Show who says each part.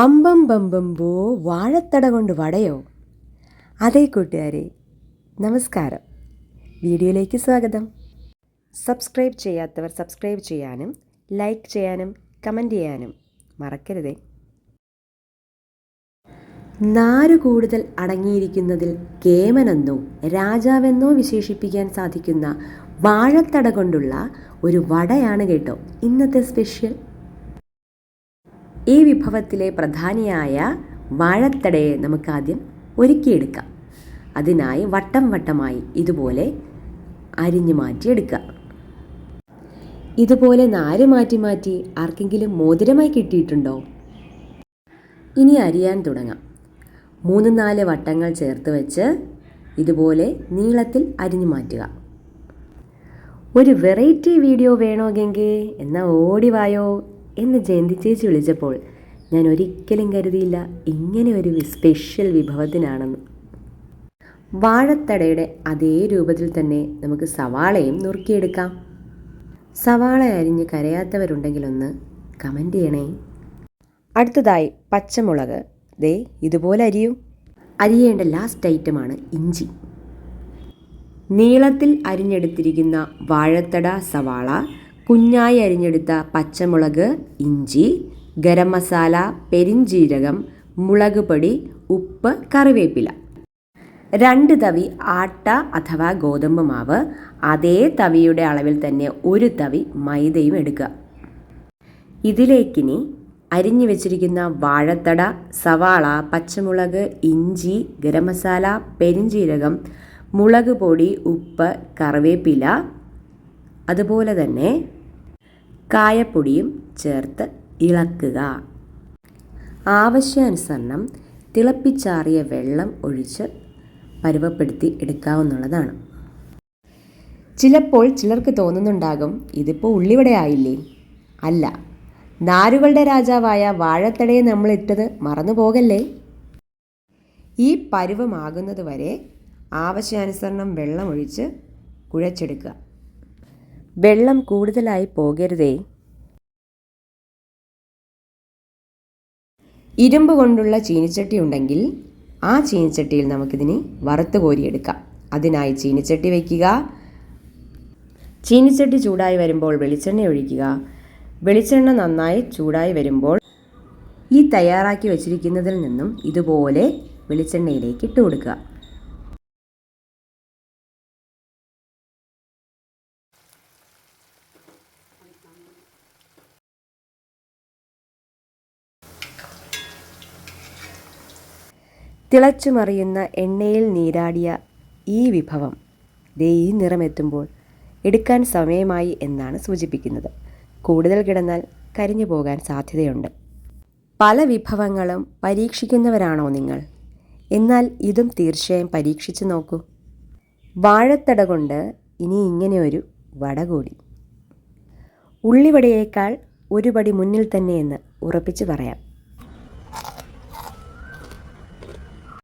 Speaker 1: അമ്പം ബമ്പമ്പോ വാഴത്തട കൊണ്ട് വടയോ? അതേ കൂട്ടുകാരെ നമസ്കാരം. വീഡിയോയിലേക്ക് സ്വാഗതം. സബ്സ്ക്രൈബ് ചെയ്യാത്തവർ സബ്സ്ക്രൈബ് ചെയ്യാനും ലൈക്ക് ചെയ്യാനും കമന്റ് ചെയ്യാനും മറക്കരുതേ. നാരു കൂടുതൽ അടങ്ങിയിരിക്കുന്നതിൽ കേമനെന്നോ രാജാവെന്നോ വിശേഷിപ്പിക്കാൻ സാധിക്കുന്ന വാഴത്തട കൊണ്ടുള്ള ഒരു വടയാണ് കേട്ടോ ഇന്നത്തെ സ്പെഷ്യൽ. ഈ വിഭവത്തിലെ പ്രധാനിയായ വാഴത്തടയെ നമുക്കാദ്യം ഒരുക്കിയെടുക്കാം. അതിനായി വട്ടം വട്ടമായി ഇതുപോലെ അരിഞ്ഞു മാറ്റിയെടുക്കുക. ഇതുപോലെ നാര് മാറ്റി മാറ്റി ആർക്കെങ്കിലും മോതിരമായി കിട്ടിയിട്ടുണ്ടോ? ഇനി അരിയാൻ തുടങ്ങാം. മൂന്ന് നാല് വട്ടങ്ങൾ ചേർത്ത് വെച്ച് ഇതുപോലെ നീളത്തിൽ അരിഞ്ഞു മാറ്റുക. ഒരു വെറൈറ്റി വീഡിയോ വേണോ ഗംഗേ എന്നാൽ ഓടി വായോ. എന്ന് ജയന്തി ചേച്ചി വിളിച്ചപ്പോൾ ഞാൻ ഒരിക്കലും കരുതിയില്ല ഇങ്ങനെ ഒരു സ്പെഷ്യൽ വിഭവത്തിനാണെന്ന്. വാഴത്തടയുടെ അതേ രൂപത്തിൽ തന്നെ നമുക്ക് സവാളയും നുറുക്കിയെടുക്കാം. സവാള അരിഞ്ഞ് കരയാത്തവരുണ്ടെങ്കിലൊന്ന് കമന്റ് ചെയ്യണേ. അടുത്തതായി പച്ചമുളക്. ദേ ഇതുപോലെ അരിയും. അരിയേണ്ട ലാസ്റ്റ് ഐറ്റമാണ് ഇഞ്ചി. നീളത്തിൽ അരിഞ്ഞെടുത്തിരിക്കുന്ന വാഴത്തട സവാള കുഞ്ഞായി അരിഞ്ഞെടുത്ത പച്ചമുളക് ഇഞ്ചി ഗരം മസാല പെരിഞ്ജീരകം മുളക് പൊടി ഉപ്പ് കറിവേപ്പില. രണ്ട് തവി ആട്ട അഥവാ ഗോതമ്പ് മാവ്. അതേ തവിയുടെ അളവിൽ തന്നെ ഒരു തവി മൈദയും എടുക്കുക. ഇതിലേക്കിനി അരിഞ്ഞു വെച്ചിരിക്കുന്ന വാഴത്തട സവാള പച്ചമുളക് ഇഞ്ചി ഗരം മസാല പെരിഞ്ജീരകം മുളക് പൊടി ഉപ്പ് കറിവേപ്പില അതുപോലെ തന്നെ കായപ്പൊടിയും ചേർത്ത് ഇളക്കുക. ആവശ്യാനുസരണം തിളപ്പിച്ചാറിയ വെള്ളം ഒഴിച്ച് പരുവപ്പെടുത്തി എടുക്കാവുന്നതാണ്. ചിലപ്പോൾ ചിലർക്ക് തോന്നുന്നുണ്ടാകും ഇതിപ്പോൾ ഉള്ളിവടയായില്ലേ അല്ല നാരുകളുടെ രാജാവായ വാഴത്തടയെ നമ്മൾ ഇട്ടത് മറന്നു പോകല്ലേ? ഈ പരുവമാകുന്നത് വരെ ആവശ്യാനുസരണം വെള്ളമൊഴിച്ച് കുഴച്ചെടുക്കുക. വെള്ളം കൂടുതലായി പോകരുതേ. ഇരുമ്പ് കൊണ്ടുള്ള ചീനിച്ചട്ടി ഉണ്ടെങ്കിൽ ആ ചീനിച്ചട്ടിയിൽ നമുക്കിതിന് വറുത്ത് കോരിയെടുക്കാം. അതിനായി ചീനിച്ചട്ടി വയ്ക്കുക. ചീനിച്ചട്ടി ചൂടായി വരുമ്പോൾ വെളിച്ചെണ്ണ ഒഴിക്കുക. വെളിച്ചെണ്ണ നന്നായി ചൂടായി വരുമ്പോൾ ഈ തയ്യാറാക്കി വച്ചിരിക്കുന്നതിൽ നിന്നും ഇതുപോലെ വെളിച്ചെണ്ണയിലേക്ക് ഇട്ട് കൊടുക്കുക. തിളച്ചു മറിയുന്ന എണ്ണയിൽ നീരാടിയ ഈ വിഭവം ദേ ഈ നിറമെത്തുമ്പോൾ എടുക്കാൻ സമയമായി എന്നാണ് സൂചിപ്പിക്കുന്നത്. കൂടുതൽ കിടന്നാൽ കരിഞ്ഞു പോകാൻ സാധ്യതയുണ്ട്. പല വിഭവങ്ങളും പരീക്ഷിക്കുന്നവരാണോ നിങ്ങൾ? എന്നാൽ ഇതും തീർച്ചയായും പരീക്ഷിച്ചു നോക്കൂ. വാഴത്തട കൊണ്ട് ഇനി ഇങ്ങനെ ഒരു വട കൂടി. ഉള്ളിവടയേക്കാൾ ഒരുപടി മുന്നിൽ തന്നെയെന്ന് ഉറപ്പിച്ചു പറയാം.